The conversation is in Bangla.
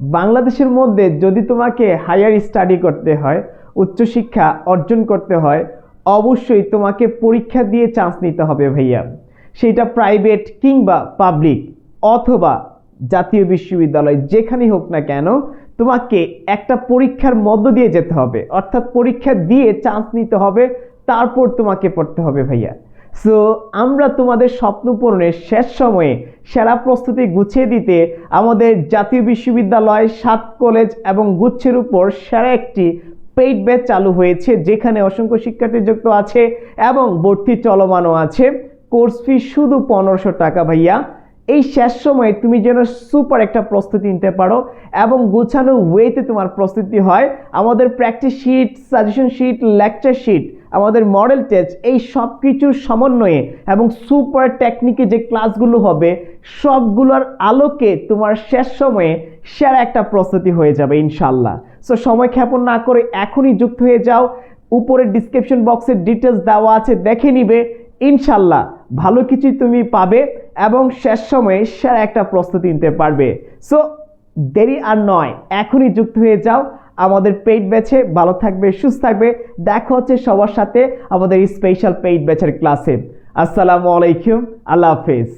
বাংলাদেশের মধ্যে যদি তোমাকে হায়ার স্টাডি করতে হয়, উচ্চশিক্ষা অর্জন করতে হয়, অবশ্যই তোমাকে পরীক্ষা দিয়ে চান্স নিতে হবে ভাইয়া। সেটা প্রাইভেট কিংবা পাবলিক অথবা জাতীয় বিশ্ববিদ্যালয় যেখানেই হোক না কেন, তোমাকে একটা পরীক্ষার মধ্য দিয়ে যেতে হবে। অর্থাৎ পরীক্ষা দিয়ে চান্স নিতে হবে, তারপর তোমাকে পড়তে হবে ভাইয়া। সো আমরা তোমাদের স্বপ্ন পূরণের শেষ সময়ে সেরা প্রস্তুতি গুছিয়ে দিতে আমাদের জাতীয় বিশ্ববিদ্যালয় সাত কলেজ এবং গুচ্ছের উপর সেরা একটি পেইড ব্যাচ চালু হয়েছে, যেখানে অসংখ্য শিক্ষার্থী যুক্ত আছে এবং ভর্তি চলমানও আছে। কোর্স ফি শুধু পনেরোশো টাকা ভাইয়া। এই শেষ সময়ে তুমি যেন সুপার একটা প্রস্তুতি নিতে পারো এবং গোছানো ওয়েতে তোমার প্রস্তুতি হয়। আমাদের practice sheet suggestion sheet lecture sheet আমাদের মডেল টেস্ট এই সব কিছুর সমন্বয়ে এবং সুপার টেকনিকে যে ক্লাসগুলো হবে, সবগুলোর আলোকে তোমার শেষ সময়ে সেরা একটা প্রস্তুতি হয়ে যাবে ইনশাল্লাহ সো সময় ক্ষেপণ না করে এখনই যুক্ত হয়ে যাও। উপরে ডিসক্রিপশন বক্সের ডিটেলস দেওয়া আছে, দেখে নিবে। ইনশাল্লাহ ভালো কিছুই তুমি পাবে। এবং শেষ সময়ে সেরা একটা প্রস্তুতি নিতে পারবে। সো দেরি আর নয়, এখনই যুক্ত হয়ে যাও। আমাদের পেইড ব্যাচে ভালো থাকবে, সুস্থ থাকবে। দেখা হচ্ছে সবার সাথে আমাদের স্পেশাল পেইড ব্যাচের ক্লাসে আসসালামু আলাইকুম, আল্লাহ হাফেজ।